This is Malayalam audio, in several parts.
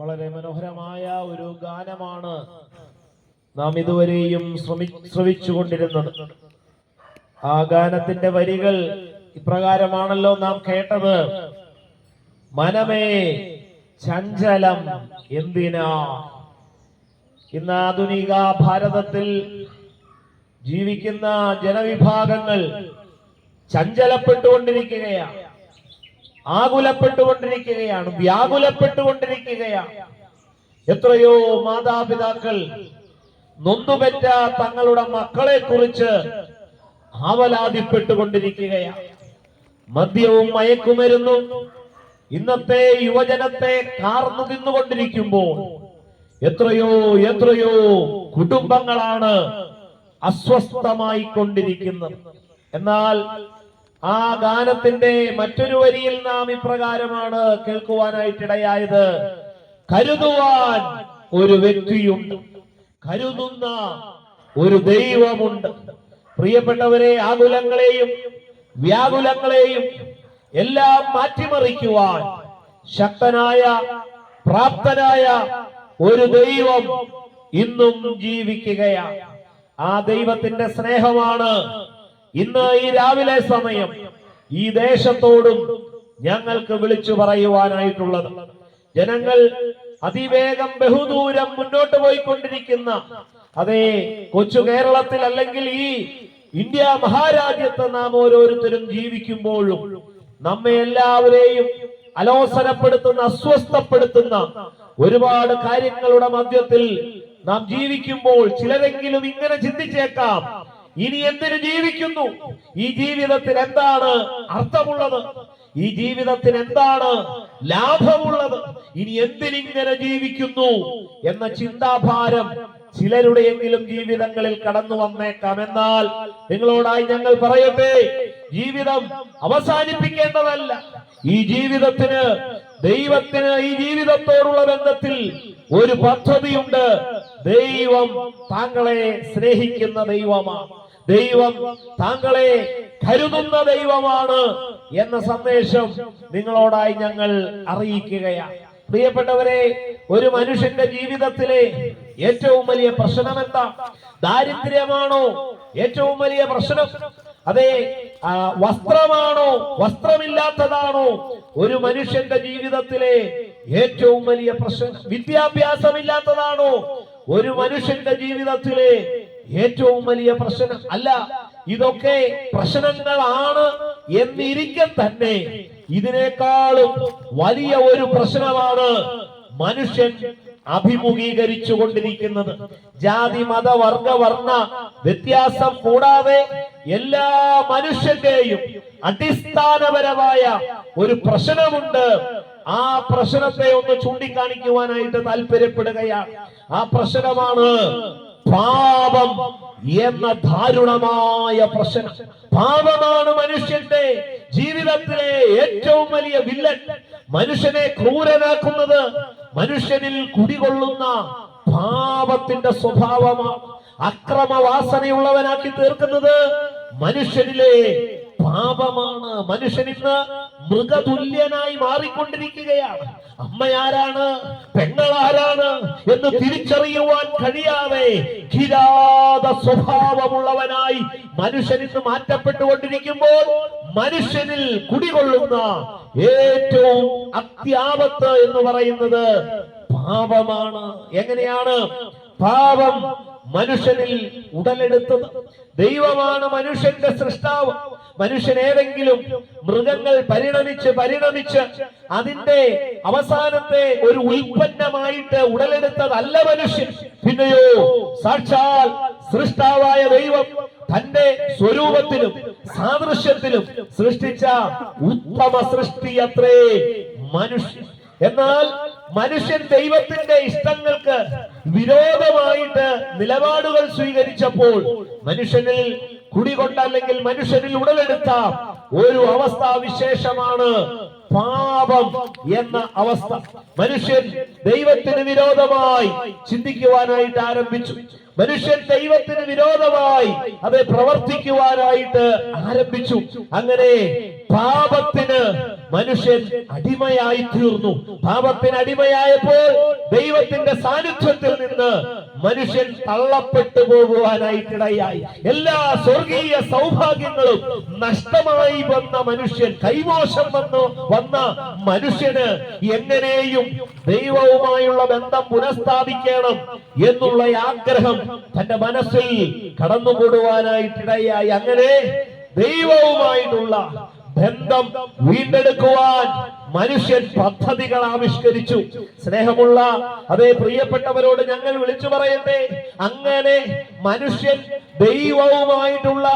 വളരെ മനോഹരമായ ഒരു ഗാനമാണ് നാം ഇതുവരെയും ശ്രമി ശ്രവിച്ചുകൊണ്ടിരുന്നത്. ആ ഗാനത്തിന്റെ വരികൾ ഇപ്രകാരമാണല്ലോ നാം കേട്ടത്. മനമേ ചഞ്ചലം എന്തിനാ? ഇന്ന് ആധുനിക ഭാരതത്തിൽ ജീവിക്കുന്ന ജനവിഭാഗങ്ങൾ ചഞ്ചലപ്പെട്ടുകൊണ്ടിരിക്കുകയാണ്. ആകുലപ്പെട്ടുകൊണ്ടിരിക്കുകയാണ് വ്യാകുലപ്പെട്ടുകൊണ്ടിരിക്കുകയാണ്. എത്രയോ മാതാപിതാക്കൾ നൊന്തുപെറ്റ തങ്ങളുടെ മക്കളെ കുറിച്ച് ആവലാതിപ്പെട്ടുകൊണ്ടിരിക്കുകയാണ്. മദ്യവും മയക്കുമരുന്നും ഇന്നത്തെ യുവജനത്തെ കാർന്നു തിന്നുകൊണ്ടിരിക്കുമ്പോൾ എത്രയോ എത്രയോ കുടുംബങ്ങളാണ് അസ്വസ്ഥമായി കൊണ്ടിരിക്കുന്നത് എന്നാൽ ആ ഗാനത്തിന്റെ മറ്റൊരു വരിയിൽ നാം ഇപ്രകാരമാണ് കേൾക്കുവാനായിട്ടിടയായത്. കരുതുവാൻ ഒരു വ്യക്തിയുണ്ട്. കരുതുന്ന ഒരു ദൈവമുണ്ട്. പ്രിയപ്പെട്ടവരെ ആകുലങ്ങളെയും വ്യാകുലങ്ങളെയും എല്ലാം മാറ്റിമറിക്കുവാൻ ശക്തനായ പ്രാപ്തനായ ഒരു ദൈവം ഇന്നും ജീവിക്കുകയാണ്. ആ ദൈവത്തിന്റെ സ്നേഹമാണ് ഇന്ന് ഈ രാവിലെ സമയം ഈ ദേശത്തോടും ഞങ്ങൾക്ക് വിളിച്ചു പറയുവാനായിട്ടുള്ളത്. ജനങ്ങൾ അതിവേഗം ബഹുദൂരം മുന്നോട്ട് പോയിക്കൊണ്ടിരിക്കുന്ന അതേ കൊച്ചു കേരളത്തിൽ അല്ലെങ്കിൽ ഈ ഇന്ത്യ മഹാരാജ്യത്ത് നാം ഓരോരുത്തരും ജീവിക്കുമ്പോഴും നമ്മെ എല്ലാവരെയും അലോസരപ്പെടുത്തുന്ന അസ്വസ്ഥപ്പെടുത്തുന്ന ഒരുപാട് കാര്യങ്ങളുടെ മധ്യത്തിൽ നാം ജീവിക്കുമ്പോൾ ചിലരെങ്കിലും ഇങ്ങനെ ചിന്തിച്ചേക്കാം. ഇനി എന്തിനു ജീവിക്കുന്നു? ഈ ജീവിതത്തിൽ എന്താണ് അർത്ഥമുള്ളത്? ഈ ജീവിതത്തിൽ എന്താണ് ലാഭമുള്ളത്? ഇനി എന്തിനിങ്ങനെ ജീവിക്കുന്നു എന്ന ചിന്താഭാരം ചിലരുടെയെങ്കിലും ജീവിതങ്ങളിൽ കടന്നു വന്നേക്കാം. എന്നാൽ നിങ്ങളോടായി ഞങ്ങൾ പറയട്ടെ ജീവിതം അവസാനിപ്പിക്കേണ്ടതല്ല. ഈ ജീവിതത്തിന് ദൈവത്തിന് ഈ ജീവിതത്തോടുള്ള ബന്ധത്തിൽ ഒരു പദ്ധതിയുണ്ട്. ദൈവം താങ്കളെ സ്നേഹിക്കുന്ന ദൈവമാണ്. ദൈവം താങ്കളെ കരുതുന്ന ദൈവമാണ് എന്ന സന്ദേശം നിങ്ങളോടായി ഞങ്ങൾ അറിയിക്കുകയാണ് പ്രിയപ്പെട്ടവരെ ഒരു മനുഷ്യന്റെ ജീവിതത്തിലെ ഏറ്റവും വലിയ പ്രശ്നം എന്താ ദാരിദ്ര്യമാണോ? ഏറ്റവും വലിയ പ്രശ്നം? അതെ വസ്ത്രമാണോ? വസ്ത്രമില്ലാത്തതാണോ? ഒരു മനുഷ്യന്റെ ജീവിതത്തിലെ ഏറ്റവും വലിയ പ്രശ്നം വിദ്യാഭ്യാസമില്ലാത്തതാണോ? ഒരു മനുഷ്യന്റെ ജീവിതത്തിലെ ഏറ്റവും വലിയ പ്രശ്നം. അല്ല ഇതൊക്കെ പ്രശ്നങ്ങളാണ് എന്നിരിക്കെ തന്നെ. ഇതിനേക്കാളും വലിയ ഒരു പ്രശ്നമാണ് മനുഷ്യൻ അഭിമുഖീകരിച്ചു കൊണ്ടിരിക്കുന്നത് ജാതി മത വർഗ വർണ വ്യത്യാസം കൂടാതെ എല്ലാ മനുഷ്യന്റെയും അടിസ്ഥാനപരമായ ഒരു പ്രശ്നമുണ്ട്. ആ പ്രശ്നത്തെ ഒന്ന് ചൂണ്ടിക്കാണിക്കുവാനായിട്ട് താല്പര്യപ്പെടുകയാണ്. ആ പ്രശ്നമാണ് പാപം എന്ന ദാരുണമായ പ്രശ്നം. പാപമാണ് മനുഷ്യന്റെ ജീവിതത്തിലെ ഏറ്റവും വലിയ വില്ലൻ. മനുഷ്യനെ ക്രൂരനാക്കുന്നത് മനുഷ്യനിൽ കുടികൊള്ളുന്ന പാപത്തിന്റെ സ്വഭാവമാണ്. അക്രമവാസനയുള്ളവനാക്കി തീർക്കുന്നത് മനുഷ്യനിലെ പാപമാണ്. മനുഷ്യൻ ഇന്ന് മൃഗതുല്യനായി മാറിക്കൊണ്ടിരിക്കുകയാണ്. അമ്മയാരാണ്? പെങ്ങളാരാണ്? എന്ന് തിരിച്ചറിയുവാൻ കഴിയാതെ കിരാത സ്വഭാവമുള്ളവനായി മനുഷ്യനിൽ നിന്ന് മാറ്റപ്പെട്ടുകൊണ്ടിരിക്കുമ്പോൾ മനുഷ്യനിൽ കുടികൊള്ളുന്ന ഏറ്റവും അത്യാപത്ത് എന്ന് പറയുന്നത് പാപമാണ്. എങ്ങനെയാണ്? പാപം മനുഷ്യനിൽ ഉടലെടുത്തത്. ദൈവമാണ് മനുഷ്യന്റെ സൃഷ്ടാവ്. മനുഷ്യൻ ഏതെങ്കിലും മൃഗങ്ങൾ പരിണമിച്ച് പരിണമിച്ച് അതിന്റെ അവസാനത്തെ ഒരു ഉൽപ്പന്നമായിട്ട് ഉടലെടുത്തതല്ല മനുഷ്യൻ. പിന്നെയോ സാക്ഷാൽ സൃഷ്ടാവായ ദൈവം തന്റെ സ്വരൂപത്തിലും സാദൃശ്യത്തിലും സൃഷ്ടിച്ച ഉത്തമ സൃഷ്ടി അത്രേ മനുഷ്യൻ എന്നാൽ മനുഷ്യൻ ദൈവത്തിന്റെ ഇഷ്ടങ്ങൾക്ക് വിരോധമായിട്ട് നിലപാടുകൾ സ്വീകരിച്ചപ്പോൾ മനുഷ്യനിൽ കുടികൊണ്ട അല്ലെങ്കിൽ മനുഷ്യനിൽ ഉടലെടുത്ത ഒരു അവസ്ഥാ വിശേഷമാണ് പാപം എന്ന അവസ്ഥ. മനുഷ്യൻ ദൈവത്തിന് വിരോധമായി ചിന്തിക്കുവാനായിട്ട് ആരംഭിച്ചു. മനുഷ്യൻ ദൈവത്തിന് വിരോധമായി അത് പ്രവർത്തിക്കുവാനായിട്ട് ആരംഭിച്ചു. അങ്ങനെ പാപത്തിന് മനുഷ്യൻ അടിമയായി തീർന്നു പാപത്തിന് അടിമയായപ്പോൾ ദൈവത്തിന്റെ സാന്നിധ്യത്തിൽ നിന്ന് മനുഷ്യൻ തള്ളപ്പെട്ടു പോകുവാനായിട്ടിടയായി. എല്ലാ സ്വർഗീയ സൗഭാഗ്യങ്ങളും നഷ്ടമായി വന്ന മനുഷ്യൻ കൈമോശം വന്നു വന്ന മനുഷ്യന് എങ്ങനെയും ദൈവവുമായുള്ള ബന്ധം പുനഃസ്ഥാപിക്കണം എന്നുള്ള ആഗ്രഹം തന്റെ മനസ്സിൽ കടന്നുകൂടുവാനായിട്ടിടയായി അങ്ങനെ ദൈവവുമായിട്ടുള്ള ബന്ധം വീണ്ടെടുക്കുവാൻ മനുഷ്യൻ പദ്ധതികൾ ആവിഷ്കരിച്ചു. സ്നേഹമുള്ള അതേ പ്രിയപ്പെട്ടവരോട് ഞങ്ങൾ വിളിച്ചു പറയട്ടെ. അങ്ങനെ മനുഷ്യൻ ദൈവവുമായിട്ടുള്ള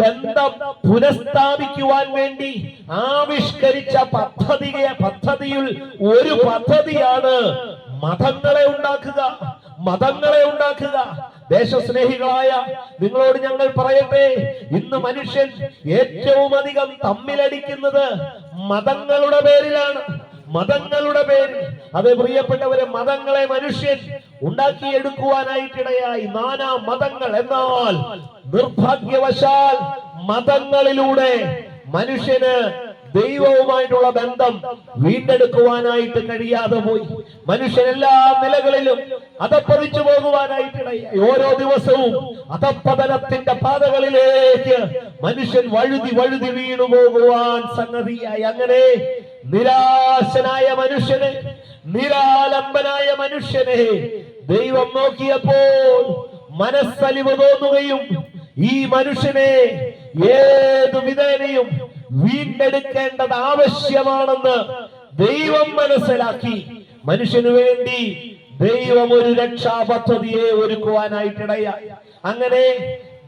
ബന്ധം പുനഃസ്ഥാപിക്കുവാൻ വേണ്ടി ആവിഷ്കരിച്ച പദ്ധതിയെ പദ്ധതിയിൽ ഒരു പദ്ധതിയാണ് മതങ്ങളെ ഉണ്ടാക്കുക. മതങ്ങളെ ഉണ്ടാക്കുക. ദേശസ്നേഹികളായ നിങ്ങളോട് ഞങ്ങൾ പറയട്ടെ. ഇന്ന് മനുഷ്യൻ ഏറ്റവും അധികം തമ്മിലടിക്കുന്നത് മതങ്ങളുടെ പേരിലാണ്. മതങ്ങളുടെ പേരിൽ. അത് പ്രിയപ്പെട്ടവരെ മതങ്ങളെ മനുഷ്യൻ ഉണ്ടാക്കിയെടുക്കുവാനായിട്ടിടയായി. നാനാ മതങ്ങൾ എന്നാൽ നിർഭാഗ്യവശാൽ മതങ്ങളിലൂടെ മനുഷ്യന് ദൈവവുമായിട്ടുള്ള ബന്ധം വീണ്ടെടുക്കുവാനായിട്ട് കഴിയാതെ പോയി. മനുഷ്യൻ എല്ലാ നിലകളിലും അതപ്പതിച്ചു പോകുവാനായിട്ടിടയായി ഓരോ ദിവസവും അതപ്പതനത്തിന്റെ പാതകളിലേക്ക് മനുഷ്യൻ വഴുതി വഴുതി വീണു പോകുവാൻ സംഗതിയായി. അങ്ങനെ നിരാശനായ മനുഷ്യനെ നിരാലംബനായ മനുഷ്യനെ ദൈവം നോക്കിയപ്പോൾ മനസ്സലിവ് തോന്നുകയും ഈ മനുഷ്യനെ ഏതു വിധേനയും വീണ്ടെടുക്കേണ്ടത് ആവശ്യമാണെന്ന് ദൈവം മനസ്സിലാക്കി. മനുഷ്യനു വേണ്ടി ദൈവം ഒരു രക്ഷാ പദ്ധതിയെ ഒരുക്കുവാനായിട്ടിടയായി അങ്ങനെ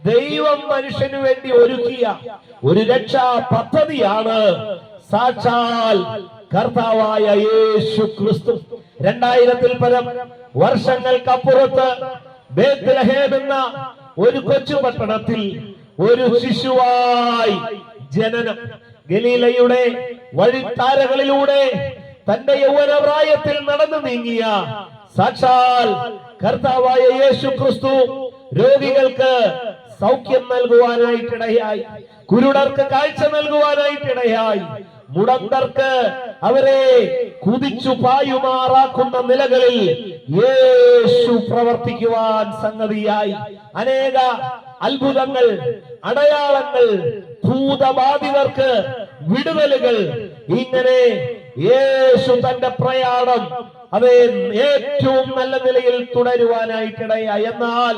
ദൈവം മനുഷ്യനു വേണ്ടി ഒരുക്കിയ ഒരു രക്ഷാ പദ്ധതിയാണ് സാക്ഷാൽ കർത്താവായ യേശു ക്രിസ്തു. രണ്ടായിരത്തിൽ പരം വർഷങ്ങൾക്കപ്പുറത്ത് ഒരു കൊച്ചു പട്ടണത്തിൽ ഒരു ശിശുവായി ജനനം. ഗലീലയുടെ വഴിത്താരകളിലൂടെ തന്റെ യൗവന പ്രായത്തിൽ നടന്നു നീങ്ങിയ സാക്ഷാൽ കർത്താവായ യേശു ക്രിസ്തു രോഗികൾക്ക് സൗഖ്യം നൽകുവാനായിട്ടിടയായി. കുരുടർക്ക് കാഴ്ച നൽകുവാനായിട്ടിടയായി. മുടന്തർക്ക് അവരെ കുതിച്ചു പായുമാറാക്കുന്ന നിലകളിൽ യേശു പ്രവർത്തിക്കുവാൻ സംഗതിയായി. അനേക അത്ഭുതങ്ങൾ അടയാളങ്ങൾ ഭൂതബാധിതർക്ക് വിടുതലുകൾ. ഇങ്ങനെ യേശു തന്റെ പ്രയാണം അത് ഏറ്റവും നല്ല നിലയിൽ തുടരുവാനായിട്ടിടയായി എന്നാൽ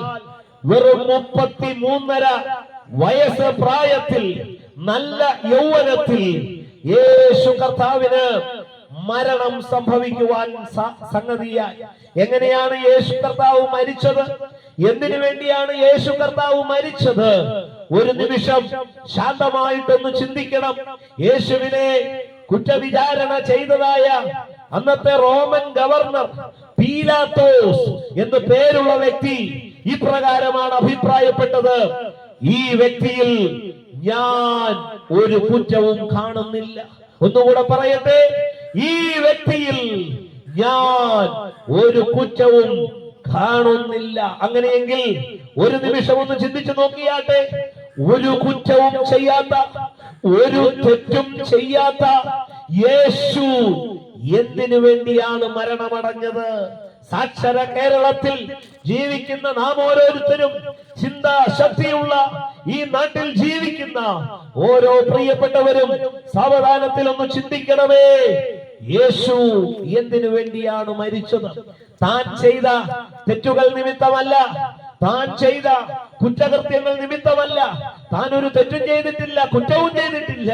വെറും മുപ്പത്തി മൂന്നര വയസ്സ് പ്രായത്തിൽ നല്ല യൗവനത്തിൽ യേശു കർത്താവിന് മരണം സംഭവിക്കുവാൻ സംഗതിയായി എങ്ങനെയാണ് യേശു കർത്താവ് മരിച്ചത്? എന്തിനു വേണ്ടിയാണ് യേശു കർത്താവ് മരിച്ചത്? ഒരു നിമിഷം ശാന്തമായിട്ടൊന്ന് ചിന്തിക്കണം. യേശുവിനെ കുറ്റവിചാരണ ചെയ്തതായ അന്നത്തെ റോമൻ ഗവർണർ പീലാത്തോസ് എന്ന് പേരുള്ള വ്യക്തി ഇപ്രകാരമാണ് അഭിപ്രായപ്പെട്ടത്. ഈ വ്യക്തിയിൽ ഞാൻ ഒരു കുറ്റവും കാണുന്നില്ല. ഒന്നുകൂടെ പറയട്ടെ. ഈ വ്യക്തിയിൽ ഞാൻ ഒരു കുറ്റവും കാണുന്നില്ല. അങ്ങനെയെങ്കിൽ ഒരു നിമിഷം ഒന്ന് ചിന്തിച്ചു നോക്കിയാട്ടെ. ഒരു കുറ്റവും ചെയ്യാത്ത ഒരു തെറ്റും ചെയ്യാത്ത യേശു എന്തിനു വേണ്ടിയാണ് മരണമടഞ്ഞത്? സാക്ഷര കേരളത്തിൽ ജീവിക്കുന്ന നാം ഓരോരുത്തരും ചിന്താ ശക്തിയുള്ള ഈ നാട്ടിൽ ജീവിക്കുന്ന ഓരോ പ്രിയപ്പെട്ടവരും സാവധാനത്തിൽ ഒന്ന് ചിന്തിക്കണമേ. യേശു എന്തിനു വേണ്ടിയാണ് മരിച്ചത്? താൻ ചെയ്ത തെറ്റുകൾ നിമിത്തമല്ല. താൻ ചെയ്ത കുറ്റകൃത്യങ്ങൾ നിമിത്തമല്ല. താൻ ഒരു തെറ്റും ചെയ്തിട്ടില്ല കുറ്റവും ചെയ്തിട്ടില്ല.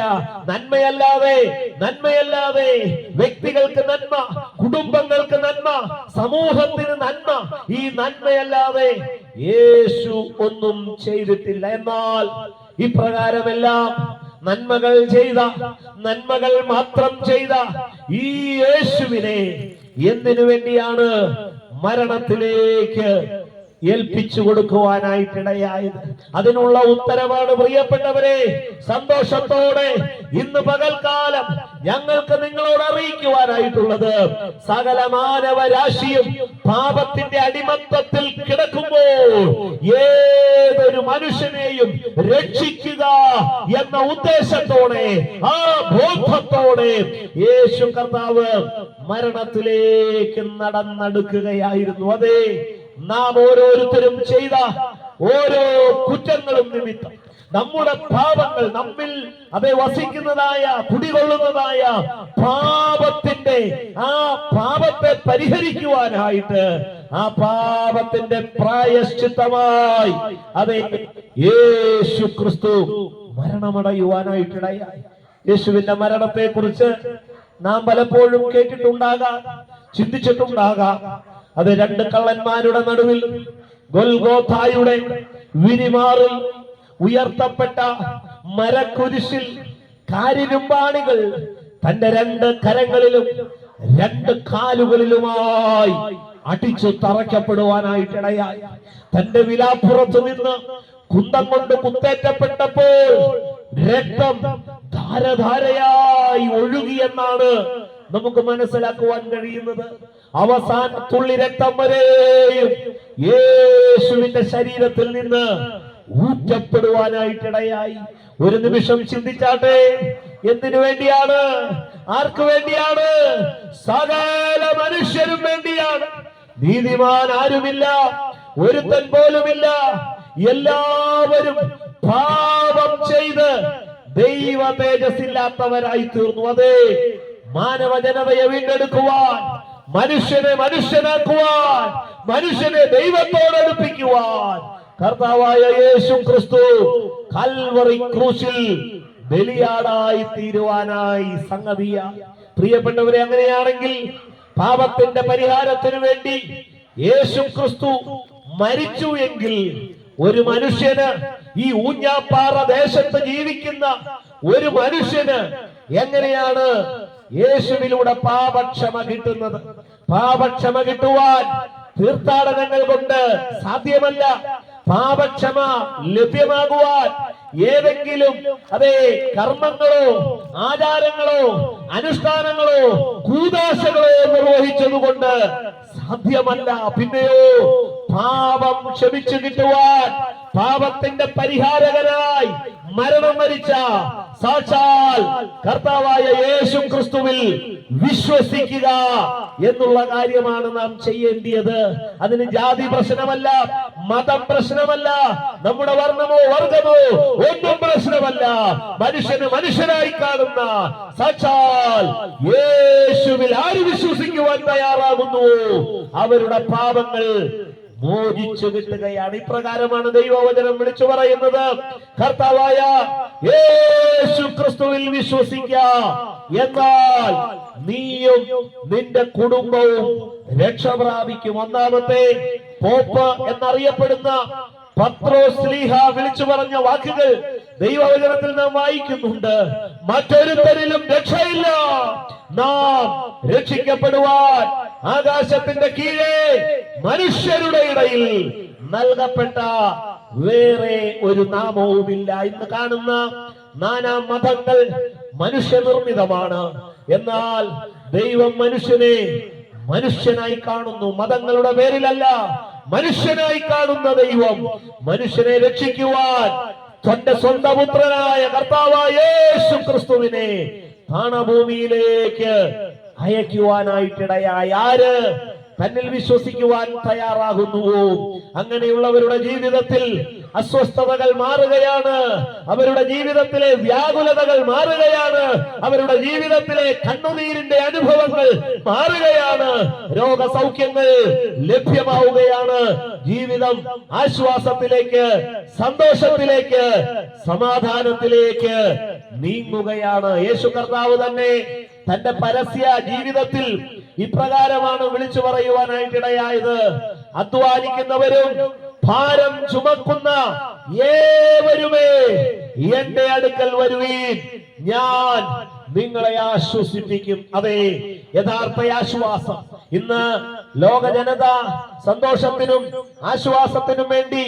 നന്മയല്ലാതെ നന്മയല്ലാതെ വ്യക്തികൾക്ക് നന്മ കുടുംബങ്ങൾക്ക് നന്മ സമൂഹത്തിന് നന്മ ഈ നന്മയല്ലാതെ യേശു ഒന്നും ചെയ്തിട്ടില്ല. എന്നാൽ ഇപ്രകാരമെല്ലാം നന്മകൾ ചെയ്ത നന്മകൾ മാത്രം ചെയ്ത ഈ യേശുവിനെ എന്തിനു വേണ്ടിയാണ് മരണത്തിലേക്ക് ഏൽപ്പിച്ചു കൊടുക്കുവാനായിട്ടിടയായത്. അതിനുള്ള ഉത്തരവാണ് പ്രിയപ്പെട്ടവരെ സന്തോഷത്തോടെ ഇന്ന് പകൽക്കാലം ഞങ്ങൾക്ക് നിങ്ങളോട് അറിയിക്കുവാനായിട്ടുള്ളത്. സകല മാനവരാശിയും പാപത്തിന്റെ അടിമത്തത്തിൽ കിടക്കുമ്പോൾ ഏതൊരു മനുഷ്യനെയും രക്ഷിക്കുക എന്ന ഉദ്ദേശത്തോടെ ആ ബോധത്തോടെ യേശു കർത്താവ് മരണത്തിലേക്ക് നടന്നെടുക്കുകയായിരുന്നു. അതെ നാം ഓരോരുത്തരും ചെയ്ത ഓരോ കുറ്റങ്ങളും നിമിത്തം. നമ്മുടെ പാപങ്ങൾ നമ്മിൽ അതെ വസിക്കുന്നതായ കുടികൊള്ളുന്നതായ പാപത്തിന്റെ ആ പാപത്തെ പരിഹരിക്കുവാനായിട്ട് ആ പാപത്തിന്റെ പ്രായശ്ചിത്തമായി അതെ യേശു ക്രിസ്തു മരണമടയുവാനായിട്ടിടയായി. യേശുവിന്റെ മരണത്തെ കുറിച്ച് നാം പലപ്പോഴും കേട്ടിട്ടുണ്ടാകാം ചിന്തിച്ചിട്ടുണ്ടാകാം. അത് രണ്ട് കള്ളന്മാരുടെ നടുവിൽ ഗൊൽഗോഥായുടെ വിരിമാറിൽ ഉയർത്തപ്പെട്ട മരക്കുരിശിൽ കാരിരുമ്പാണികൾ തന്റെ രണ്ട് കരങ്ങളിലും രണ്ട് കാലുകളിലുമായി അടിച്ചു തറയ്ക്കപ്പെടുവാനായിട്ടിടയായി. തന്റെ വിലാപ്പുറത്തു നിന്ന് കുന്തം കൊണ്ട് കുത്തേറ്റപ്പെട്ടപ്പോൾ രക്തം ധാരധാരയായി ഒഴുകിയെന്നാണ് നമുക്ക് മനസ്സിലാക്കുവാൻ കഴിയുന്നത്. അവസാന തുള്ളി രക്തം വരെയും യേശുവിന്റെ ശരീരത്തിൽ നിന്ന് ഊറ്റപ്പെടുവാനായിട്ടിടയായി. ഒരു നിമിഷം ചിന്തിച്ചാട്ടെ എന്തിനു വേണ്ടിയാണ്? ആർക്ക് വേണ്ടിയാണ്? സകല മനുഷ്യരും വേണ്ടിയാണ്. നീതിമാൻ ആരുമില്ല ഒരുത്തൻ പോലുമില്ല. എല്ലാവരും പാപം ചെയ്ത് ദൈവ തേജസ്സില്ലാത്തവരായി തീർന്നു. അതെ മാനവ ജനതയെ വീണ്ടെടുക്കുവാൻ മനുഷ്യനെ മനുഷ്യനാക്കുവാൻ മനുഷ്യനെ ദൈവത്തോട് അടുപ്പിക്കുവാൻ. കർത്താവായ യേശു ക്രിസ്തു കൽവറി ക്രൂശിൽ ബലിയാടായി തീരുവാനായി സംഗതിയ. പ്രിയപ്പെട്ടവരെ അങ്ങനെയാണെങ്കിൽ പാപത്തിന്റെ പരിഹാരത്തിനു വേണ്ടി യേശു ക്രിസ്തു മരിച്ചു എങ്കിൽ ഒരു മനുഷ്യന് ഈ ഊഞ്ഞാപ്പാറ ദേശത്ത് ജീവിക്കുന്ന ഒരു മനുഷ്യന് എങ്ങനെയാണ് യേശുവിലൂടെ പാപക്ഷമ കിട്ടുന്നത്. പാപക്ഷമ കിട്ടുവാൻ തീർത്ഥാടനങ്ങൾ കൊണ്ട് സാധ്യമല്ല. പാപക്ഷമ ലഭ്യമാകുവാൻ ഏതെങ്കിലും അതെ കർമ്മങ്ങളോ ആചാരങ്ങളോ അനുഷ്ഠാനങ്ങളോ കൂതാശകളോ നിർവഹിച്ചതുകൊണ്ട് സാധ്യമല്ല. പിന്നെയോ പാപം ക്ഷമിച്ചു കിട്ടുവാൻ പാപത്തിന്റെ പരിഹാരകനായി മരണം മരിച്ച സാക്ഷാൽ കർത്താവായ യേശു ക്രിസ്തുവിൽ വിശ്വസിക്കുക എന്നുള്ള കാര്യമാണ് നാം ചെയ്യേണ്ടിയത്. അതിന് ജാതി പ്രശ്നമല്ല മതം പ്രശ്നമല്ല നമ്മുടെ വർണമോ വർഗമോ ഒന്നും പ്രശ്നമല്ല. മനുഷ്യന് മനുഷ്യനായി കാണുന്ന സാക്ഷാൽ യേശുവിൽ ആര് വിശ്വസിക്കുവാൻ തയ്യാറാകുന്നു അവരുടെ പാപങ്ങൾ മോചിച്ചു കിട്ടുകയാണ്. ഇപ്രകാരമാണ് ദൈവവചനം വിളിച്ചു പറയുന്നത്. കർത്താവായ യേശു ക്രിസ്തുവിൽ വിശ്വസിക്ക. എന്നാൽ നീയും നിന്റെ കുടുംബവും രക്ഷ പ്രാപിക്കും. ഒന്നാമത്തെ പോപ്പ് എന്നറിയപ്പെടുന്ന പത്രോസ്ലീഹ വിളിച്ചു പറഞ്ഞ വാക്കുകൾ ദൈവവചനത്തിൽ നാം വായിക്കുന്നുണ്ട്. മറ്റൊരുത്തരിലും രക്ഷയില്ല. നാം രക്ഷിക്കപ്പെടുവാൻ ആകാശത്തിന്റെ കീഴേ മനുഷ്യരുടെ ഇടയിൽ നൽകപ്പെട്ട വേറെ ഒരു നാമവുമില്ല ഇന്ന് കാണുന്ന നാനാ മതങ്ങൾ മനുഷ്യനിർമ്മിതമാണ്. എന്നാൽ ദൈവം മനുഷ്യനെ മനുഷ്യനായി കാണുന്നു. മതങ്ങളുടെ പേരിലല്ല മനുഷ്യനായി കാണുന്ന ദൈവം മനുഷ്യനെ രക്ഷിക്കുവാൻ തന്റെ സ്വന്തം പുത്രനായ കർത്താവായ യേശു ക്രിസ്തുവിനെ താണഭൂമിയിലേക്ക് അയക്കുവാനായിട്ടിടയായി ആര്? തന്നിൽ വിശ്വസിക്കുവാൻ തയ്യാറാകുന്നുവോ? അങ്ങനെയുള്ളവരുടെ ജീവിതത്തിൽ അസ്വസ്ഥതകൾ മാറുകയാണ്. അവരുടെ ജീവിതത്തിലെ വ്യാകുലതകൾ മാറുകയാണ്. അവരുടെ ജീവിതത്തിലെ കണ്ണുനീരിന്റെ അനുഭവങ്ങൾ മാറുകയാണ്. രോഗസൗഖ്യങ്ങൾ ലഭ്യമാവുകയാണ്. ജീവിതം ആശ്വാസത്തിലേക്ക് സന്തോഷത്തിലേക്ക് സമാധാനത്തിലേക്ക് നീങ്ങുകയാണ്. യേശു കർത്താവ് തന്നെ തന്റെ പരസ്യ ജീവിതത്തിൽ ഇപ്രകാരമാണ് വിളിച്ചു പറയുവാനായിട്ടിടയായത്. അധ്വാനിക്കുന്നവരും ഭാരം ചുമക്കുന്ന ഏവരുമേ എന്റെ അടുക്കൽ വരുവീൻ. ഞാൻ നിങ്ങളെ ആശ്വസിപ്പിക്കും. അതെ യഥാർത്ഥ ആശ്വാസം. ഇന്ന് ലോക ജനത സന്തോഷത്തിനും ആശ്വാസത്തിനും വേണ്ടി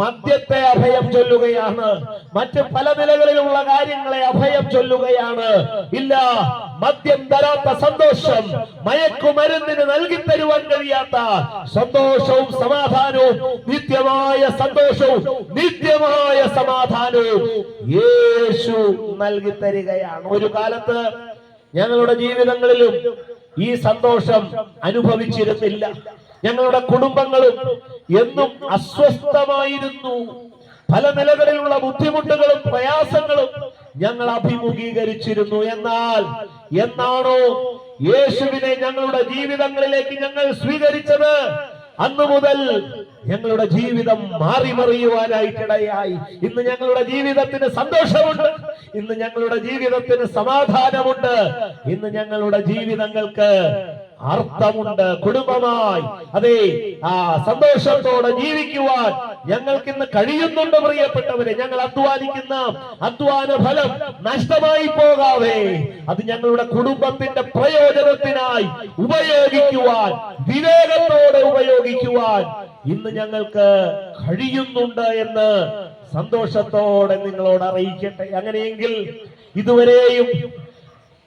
മദ്യത്തെ അഭയം ചൊല്ലുകയാണ്. മറ്റ് പല നിലകളിലുള്ള കാര്യങ്ങളെ അഭയം ചൊല്ലുകയാണ്. ഇല്ല മദ്യം തരാത്ത സന്തോഷം മയക്കുമരുന്നിന് നൽകി തരുവാൻ കഴിയാത്ത സന്തോഷവും സമാധാനവും നിത്യമായ സന്തോഷവും നിത്യമായ സമാധാനവും യേശു നൽകി തരികയാണ്. ഒരു കാലത്ത് ഞങ്ങളുടെ ജീവിതങ്ങളിലും ഈ സന്തോഷം അനുഭവിച്ചിരുന്നില്ല. ഞങ്ങളുടെ കുടുംബങ്ങളും എന്നും അസ്വസ്ഥമായിരുന്നു. പല നിലകളിലുള്ള ബുദ്ധിമുട്ടുകളും പ്രയാസങ്ങളും ഞങ്ങൾ അഭിമുഖീകരിച്ചിരുന്നു. എന്നാൽ എന്നാണോ യേശുവിനെ ഞങ്ങളുടെ ജീവിതങ്ങളിലേക്ക് ഞങ്ങൾ സ്വീകരിച്ചത്? അന്നു മുതൽ ഞങ്ങളുടെ ജീവിതം മാറി മറിയുവാനായിട്ടിടയായി. ഇന്ന് ഞങ്ങളുടെ ജീവിതത്തിന് സന്തോഷമുണ്ട്. ഇന്ന് ഞങ്ങളുടെ ജീവിതത്തിന് സമാധാനമുണ്ട്. ഇന്ന് ഞങ്ങളുടെ ജീവിതങ്ങൾക്ക് അർത്ഥമുണ്ട്. കുടുംബമായി. അതെ ആ സന്തോഷത്തോടെ ജീവിക്കുവാൻ ഞങ്ങൾക്ക് ഇന്ന് കഴിയുന്നുണ്ട് പ്രിയപ്പെട്ടവരെ. ഞങ്ങൾ അധ്വാനിക്കുന്ന അധ്വാന ഫലം നഷ്ടമായി പോകാതെ അത് ഞങ്ങളുടെ കുടുംബത്തിന്റെ പ്രയോജനത്തിനായി ഉപയോഗിക്കുവാൻ വിവേകത്തോടെ ഉപയോഗിക്കുവാൻ ഇന്ന് ഞങ്ങൾക്ക് കഴിയുന്നുണ്ട് എന്ന് സന്തോഷത്തോടെ നിങ്ങളോട് അറിയിക്കട്ടെ. അങ്ങനെയെങ്കിൽ ഇതുവരെയും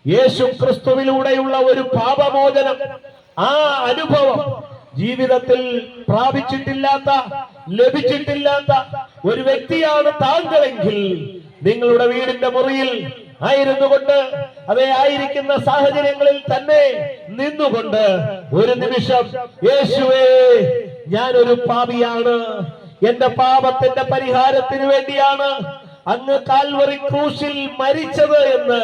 യേശു ക്രിസ്തുവിലൂടെയുള്ള ഒരു പാപമോചനം. ആ അനുഭവം ജീവിതത്തിൽ പ്രാപിച്ചിട്ടില്ലാത്ത ലഭിച്ചിട്ടില്ലാത്ത ഒരു വ്യക്തിയാണ് താങ്കളെങ്കിൽ നിങ്ങളുടെ വീടിന്റെ മുറിയിൽ ആയിരുന്നു കൊണ്ട് അതേ ആയിരിക്കുന്ന സാഹചര്യങ്ങളിൽ തന്നെ നിന്നുകൊണ്ട് ഒരു നിമിഷം യേശുവേ ഞാനൊരു പാപിയാണ്. എന്റെ പാപത്തിന്റെ പരിഹാരത്തിന് വേണ്ടിയാണ് അങ്ങ് കാൽവറി ക്രൂശിൽ മരിച്ചത് എന്ന്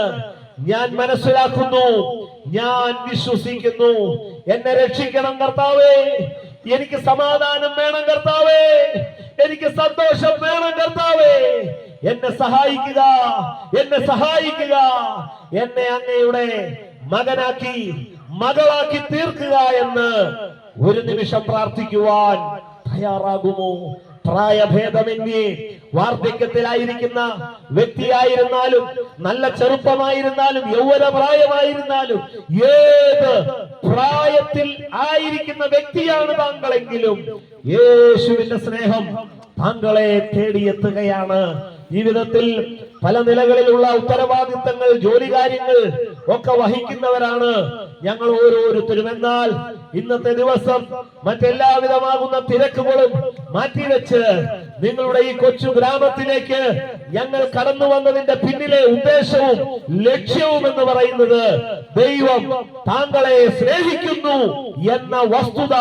ഞാൻ മനസ്സിലാക്കുന്നു. ഞാൻ വിശ്വസിക്കുന്നു. എന്നെ രക്ഷിക്കണം കർത്താവേ. എനിക്ക് സമാധാനം വേണം കർത്താവേ. എനിക്ക് സന്തോഷം വേണം കർത്താവേ. എന്നെ സഹായിക്കുക. എന്നെ സഹായിക്കുക. എന്നെ അങ്ങയുടെ മകനാക്കി മകളാക്കി തീർക്കുക എന്ന് ഒരു നിമിഷം പ്രാർത്ഥിക്കുവാൻ തയ്യാറാകുമോ? പ്രായഭേദമന്യേ വാർദ്ധക്യത്തിലായിരിക്കുന്ന വ്യക്തിയായിരുന്നാലും നല്ല ചെറുപ്പമായിരുന്നാലും യൗവന പ്രായമായിരുന്നാലും ഏത് പ്രായത്തിൽ ആയിരിക്കുന്ന വ്യക്തിയാണ് താങ്കളെങ്കിലും യേശുവിന്റെ സ്നേഹം താങ്കളെ തേടിയെത്തുകയാണ്. ജീവിതത്തിൽ പല നിലകളിലുള്ള ഉത്തരവാദിത്തങ്ങൾ ജോലി കാര്യങ്ങൾ ഒക്കെ വഹിക്കുന്നവരാണ് ഞങ്ങൾ ഓരോരുത്തരും. എന്നാൽ ഇന്നത്തെ ദിവസം മറ്റെല്ലാവിധമാകുന്ന തിരക്കുകളും മാറ്റിവെച്ച് നിങ്ങളുടെ ഈ കൊച്ചു ഗ്രാമത്തിലേക്ക് ഞങ്ങൾ കടന്നു വന്നതിന്റെ പിന്നിലെ ഉദ്ദേശവും ലക്ഷ്യവും എന്ന് പറയുന്നത് ദൈവം താങ്കളെ സ്നേഹിക്കുന്നു എന്ന വസ്തുത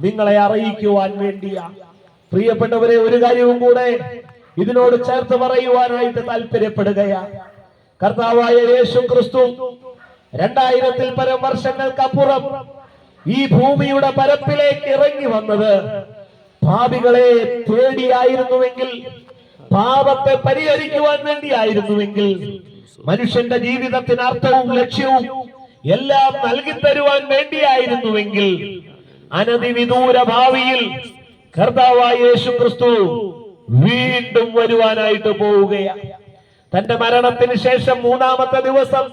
നിങ്ങളെ അറിയിക്കുവാൻ വേണ്ടിയാണ് പ്രിയപ്പെട്ടവരെ ഒരു കാര്യവും കൂടെ ഇതിനോട് ചേർത്ത് പറയുവാനായിട്ട് താല്പര്യപ്പെടുകയാണ് കർത്താവായ യേശു ക്രിസ്തു രണ്ടായിരത്തിൽ പരം വർഷങ്ങൾക്കപ്പുറം ഈ ഭൂമിയുടെ പരപ്പിലേക്ക് ഇറങ്ങി വന്നത് പാപികളെ തേടിയായിരുന്നുവെങ്കിൽ പാപത്തെ പരിഹരിക്കുവാൻ വേണ്ടിയായിരുന്നുവെങ്കിൽ മനുഷ്യന്റെ ജീവിതത്തിന് അർത്ഥവും ലക്ഷ്യവും എല്ലാം നൽകി തരുവാൻ വേണ്ടിയായിരുന്നുവെങ്കിൽ അനധിവിദൂര ഭാവിയിൽ കർത്താവായ യേശു ക്രിസ്തു വീണ്ടും വരുവാനായിട്ട് പോവുകയാണ് തന്റെ മരണത്തിന് ശേഷം മൂന്നാമത്തെ ദിവസം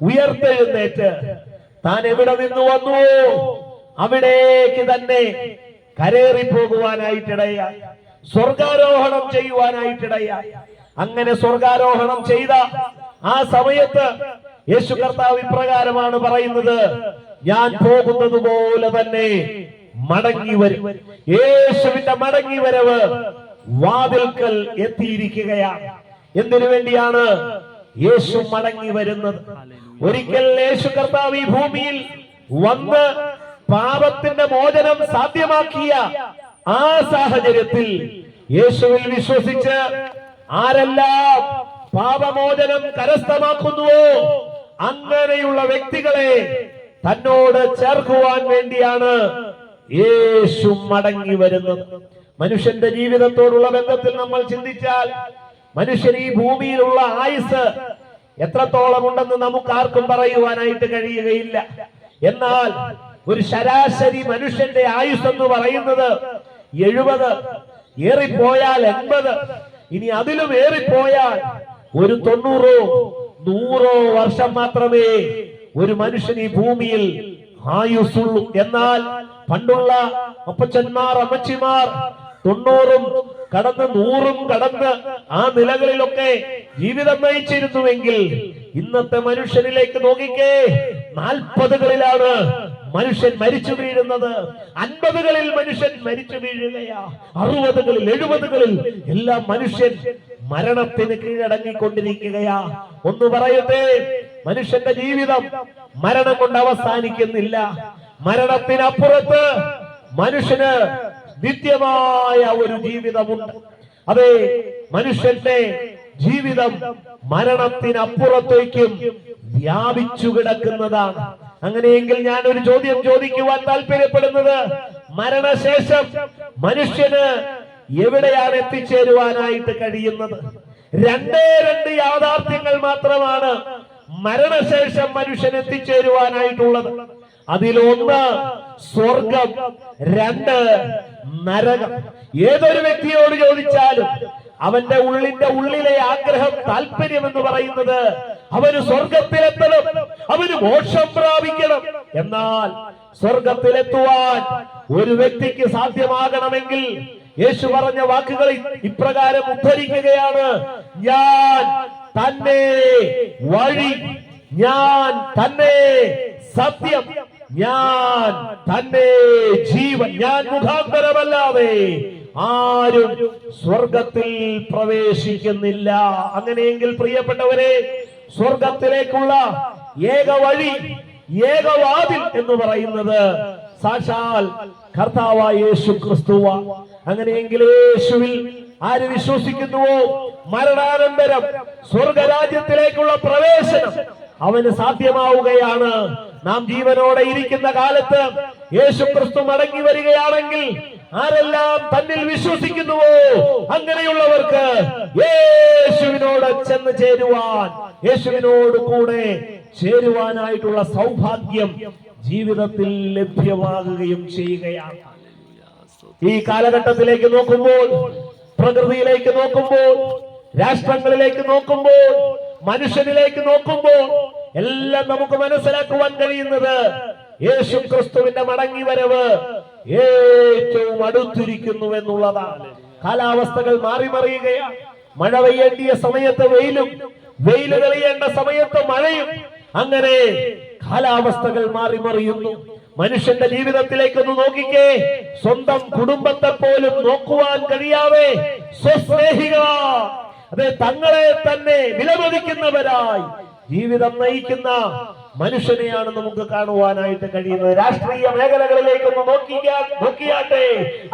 ഉയർത്തെഴുന്നേറ്റ് താൻ എവിടെ നിന്ന് വന്നു അവിടേക്ക് തന്നെ കരേറി പോകുവാനായിട്ടിടയായി സ്വർഗാരോഹണം ചെയ്യുവാനായിട്ടിടയായി അങ്ങനെ സ്വർഗാരോഹണം ചെയ്ത ആ സമയത്ത് യേശു കർത്താവ് ഇപ്രകാരമാണ് പറയുന്നത് ഞാൻ പോകുന്നത് പോലെ തന്നെ മടങ്ങി വരും. യേശുവിന്റെ മടങ്ങി വരവ് വാതിൽക്കൽ എത്തിയിരിക്കുകയാണ്. എന്തിനു വേണ്ടിയാണ് യേശു മടങ്ങി വരുന്നത്? ഒരിക്കൽ യേശു കർത്താവ് ഈ ഭൂമിയിൽ വന്ന് പാപത്തിന്റെ മോചനം സാധ്യമാക്കിയ ആ സാഹചര്യത്തിൽ യേശുവിൽ വിശ്വസിച്ച് ആരെല്ലാം പാപമോചനം കരസ്ഥമാക്കുന്നുവോ അങ്ങനെയുള്ള വ്യക്തികളെ തന്നോട് ചേർക്കുവാൻ വേണ്ടിയാണ് യേശു മടങ്ങി വരുന്നത്. മനുഷ്യന്റെ ജീവിതത്തോടുള്ള ബന്ധത്തിൽ നമ്മൾ ചിന്തിച്ചാൽ മനുഷ്യൻ ഈ ഭൂമിയിലുള്ള ആയുസ് എത്രത്തോളം ഉണ്ടെന്ന് നമുക്ക് ആർക്കും പറയുവാനായിട്ട് കഴിയുകയില്ല. എന്നാൽ ഒരു ശരാശരി മനുഷ്യന്റെ ആയുസ് എന്ന് പറയുന്നത് എഴുപത് ഏറിപ്പോയാൽ എൺപത് ഇനി അതിലും ഏറിപ്പോയാൽ ഒരു തൊണ്ണൂറോ നൂറോ വർഷം മാത്രമേ ഒരു മനുഷ്യൻ ഈ ഭൂമിയിൽ ആയുസുള്ളൂ എന്നാൽ പണ്ടുള്ള അപ്പച്ചന്മാർ അമ്മച്ചിമാർ തൊണ്ണൂറും കടന്ന് നൂറും കടന്ന് ആ നിലകളിലൊക്കെ ജീവിതം നയിച്ചിരുന്നുവെങ്കിൽ ഇന്നത്തെ മനുഷ്യനിലേക്ക് നോക്കിക്കേ നാൽപ്പതുകളിലാണ് മനുഷ്യൻ മരിച്ചു വീഴുന്നത്. അൻപതുകളിൽ മനുഷ്യൻ മരിച്ചു വീഴുകയാ. അറുപതുകളിൽ എഴുപതുകളിൽ എല്ലാം മനുഷ്യൻ മരണത്തിന് കീഴടങ്ങിക്കൊണ്ടിരിക്കുകയാ. ഒന്ന് പറയട്ടെ മനുഷ്യന്റെ ജീവിതം മരണം കൊണ്ട് അവസാനിക്കുന്നില്ല. മരണത്തിനപ്പുറത്ത് മനുഷ്യന് നിത്യമായ ഒരു ജീവിതമുണ്ട്. അതെ മനുഷ്യന്റെ ജീവിതം മരണത്തിനപ്പുറത്തേക്കും വ്യാപിച്ചു കിടക്കുന്നതാണ്. അങ്ങനെയെങ്കിൽ ഞാൻ ഒരു ചോദ്യം ചോദിക്കുവാൻ താല്പര്യപ്പെടുന്നത് മരണശേഷം മനുഷ്യന് എവിടെയാണ് എത്തിച്ചേരുവാനായിട്ട് കഴിയുന്നത്? രണ്ടേ രണ്ട് യാഥാർത്ഥ്യങ്ങൾ മാത്രമാണ് മരണശേഷം മനുഷ്യൻ എത്തിച്ചേരുവാനായിട്ടുള്ളത്. അതിലൊന്ന് സ്വർഗം. രണ്ട് നരകം. ഏതൊരു വ്യക്തിയോട് ചോദിച്ചാലും അവന്റെ ഉള്ളിന്റെ ഉള്ളിലെ ആഗ്രഹം താല്പര്യം എന്ന് പറയുന്നത് അവന് സ്വർഗത്തിലെത്തണം അവന് മോക്ഷം പ്രാപിക്കണം. എന്നാൽ സ്വർഗത്തിലെത്തുവാൻ ഒരു വ്യക്തിക്ക് സാധ്യമാകണമെങ്കിൽ യേശു പറഞ്ഞ വാക്കുകൾ ഇപ്രകാരം ഉദ്ധരിക്കുകയാണ്. ഞാൻ തന്നെ വഴി ഞാൻ തന്നെ സത്യം. ഞാൻ തന്നെ ജീവൻ ഞാൻ മുഖാന്തരമല്ലാതെ ആരും സ്വർഗത്തിൽ പ്രവേശിക്കുന്നില്ല. അങ്ങനെയെങ്കിൽ പ്രിയപ്പെട്ടവരെ സ്വർഗത്തിലേക്കുള്ള ഏക വഴി ഏകവാതിൽ എന്ന് പറയുന്നത് സാക്ഷാൽ കർത്താവായ യേശു ക്രിസ്തുവ അങ്ങനെയെങ്കിൽ യേശുവിൽ ആര് വിശ്വസിക്കുന്നുവോ? മരണാനന്തരം സ്വർഗരാജ്യത്തിലേക്കുള്ള പ്രവേശനം. അവന് സാധ്യമാവുകയാണ്. നാം ജീവനോടെ ഇരിക്കുന്ന കാലത്ത് യേശു ക്രിസ്തു മടങ്ങി വരികയാണെങ്കിൽ ആരെല്ലാം തന്നിൽ വിശ്വസിക്കുന്നുവോ? അങ്ങനെയുള്ളവർക്ക് യേശുവിനോട് ചെന്ന് ചേരുവാൻ യേശുവിനോട് കൂടെ ചേരുവാനായിട്ടുള്ള സൗഭാഗ്യം ജീവിതത്തിൽ ലഭ്യമാകുകയും ചെയ്യുകയാണ്. ഈ കാലഘട്ടത്തിലേക്ക് നോക്കുമ്പോൾ പ്രകൃതിയിലേക്ക് നോക്കുമ്പോൾ രാഷ്ട്രങ്ങളിലേക്ക് നോക്കുമ്പോൾ മനുഷ്യനിലേക്ക് നോക്കുമ്പോൾ എല്ലാം നമുക്ക് മനസ്സിലാക്കുവാൻ കഴിയുന്നത് യേശു ക്രിസ്തുവിന്റെ മടങ്ങി വരവ് ഏറ്റവും അടുത്തിരിക്കുന്നു എന്നുള്ളതാണ്. കാലാവസ്ഥകൾ മാറി മറിയുകയാണ്. മഴ പെയ്യേണ്ടിയ സമയത്ത് വെയിലും വെയിൽ തെളിയേണ്ട സമയത്ത് മഴയും അങ്ങനെ കാലാവസ്ഥകൾ മാറി മറിയുന്നു. മനുഷ്യന്റെ ജീവിതത്തിലേക്ക് ഒന്ന് നോക്കിക്കേ. സ്വന്തം കുടുംബത്തെ പോലും നോക്കുവാൻ കഴിയാവേ സ്വസ്നേഹിക അതെ തങ്ങളെ തന്നെ വിലമതിക്കുന്നവരായി. ജീവിതം നയിക്കുന്ന മനുഷ്യനെയാണ് നമുക്ക് കാണുവാനായിട്ട് കഴിയുന്നത്. രാഷ്ട്രീയ മേഖലകളിലേക്ക് ഒന്ന് നോക്കിയാൽ നോക്കിയാട്ടെ.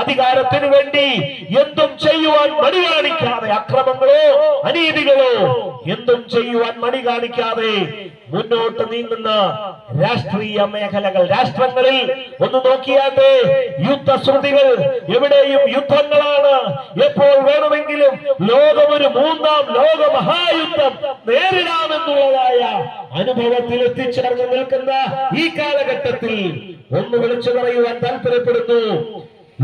അധികാരത്തിന് വേണ്ടി എന്തും ചെയ്യുവാൻ മടി കാണിക്കാതെ അക്രമങ്ങളോ അനീതികളോ എന്തും ചെയ്യുവാൻ മടി കാണിക്കാതെ മുന്നോട്ട് നീങ്ങുന്ന രാഷ്ട്രീയ മേഖലകൾ രാഷ്ട്രങ്ങളിൽ ഒന്ന് നോക്കിയാട്ടെ യുദ്ധശ്രുതികൾ എവിടെയും യുദ്ധങ്ങളാണ്. എപ്പോൾ വേണമെങ്കിലും ലോകം ഒരു മൂന്നാം ലോക മഹായുദ്ധം നേരിടാമെന്നുള്ളതായ അനുഭവത്തിൽ എത്തിച്ചേർന്ന് നിൽക്കുന്ന ഈ കാലഘട്ടത്തിൽ ഒന്ന് വിളിച്ചു പറയുവാൻ താല്പര്യപ്പെടുന്നു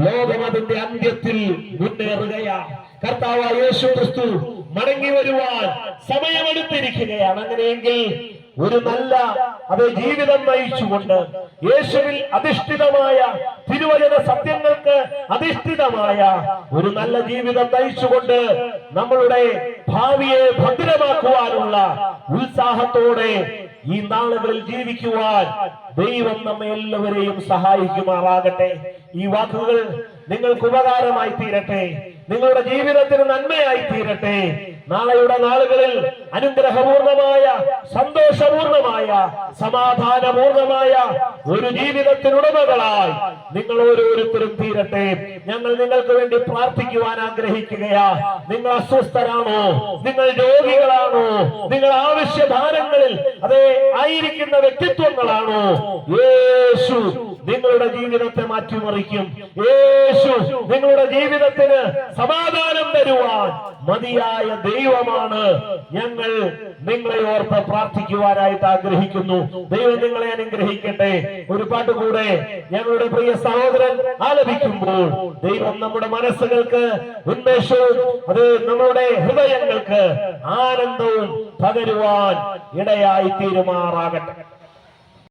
ലോകം അതിന്റെ അന്ത്യത്തിൽ മുന്നേറുകയാണ് കർത്താവ് യേശു ക്രിസ്തു മടങ്ങി വരുവാൻ സമയമെടുത്തിരിക്കുകയാണ്. അങ്ങനെയെങ്കിൽ ഒരു നല്ല അതേ ജീവിതം നയിച്ചുകൊണ്ട് യേശുവിൽ അധിഷ്ഠിതമായ തിരുവചന സത്യങ്ങൾക്ക് അധിഷ്ഠിതമായ ഒരു നല്ല ജീവിതം നയിച്ചുകൊണ്ട് നമ്മളുടെ ഭാവിയെ ഭദ്രമാക്കുവാനുള്ള ഉത്സാഹത്തോടെ ഈ നാളുകളിൽ ജീവിക്കുവാൻ ദൈവം നമ്മെ എല്ലാവരെയും സഹായിക്കുമാറാകട്ടെ. ഈ വാക്കുകൾ നിങ്ങൾക്ക് ഉപകാരമായി തീരട്ടെ. നിങ്ങളുടെ ജീവിതത്തിന് നന്മയായി തീരട്ടെ. നാളെയുടെ നാളുകളിൽ അനുഗ്രഹപൂർണമായ സന്തോഷപൂർണമായ സമാധാനപൂർണമായ ഒരു ജീവിതത്തിനുടമകളായി നിങ്ങൾ ഓരോരുത്തരും തീരട്ടെ. ഞങ്ങൾ നിങ്ങൾക്ക് വേണ്ടി പ്രാർത്ഥിക്കുവാൻ ആഗ്രഹിക്കുകയാ. നിങ്ങൾ അസ്വസ്ഥരാണോ? നിങ്ങൾ രോഗികളാണോ? നിങ്ങൾ ആവശ്യ ആവശ്യഭാരങ്ങളിൽ അതെ ആയിരിക്കുന്ന വ്യക്തിത്വങ്ങളാണോ? യേശു നിങ്ങളുടെ ജീവിതത്തെ മാറ്റിമറിക്കും. യേശു നിങ്ങളുടെ ജീവിതത്തിന് സമാധാനം തരുവാൻ മതിയായ ദൈവമാണ്. ഞങ്ങൾ നിങ്ങളെ ഓർത്ത് പ്രാർത്ഥിക്കുവാനായിട്ട് ആഗ്രഹിക്കുന്നു. ദൈവം നിങ്ങളെ അനുഗ്രഹിക്കട്ടെ. ഒരു പാട്ട് കൂടെ ഞങ്ങളുടെ പ്രിയ സഹോദരൻ ആലപിക്കുമ്പോൾ ദൈവം നമ്മുടെ മനസ്സുകൾക്ക് ഉന്മേഷവും അത് നമ്മുടെ ഹൃദയങ്ങൾക്ക് ആനന്ദവും പകരുവാൻ ഇടയായി തീരുമാറാകട്ടെ.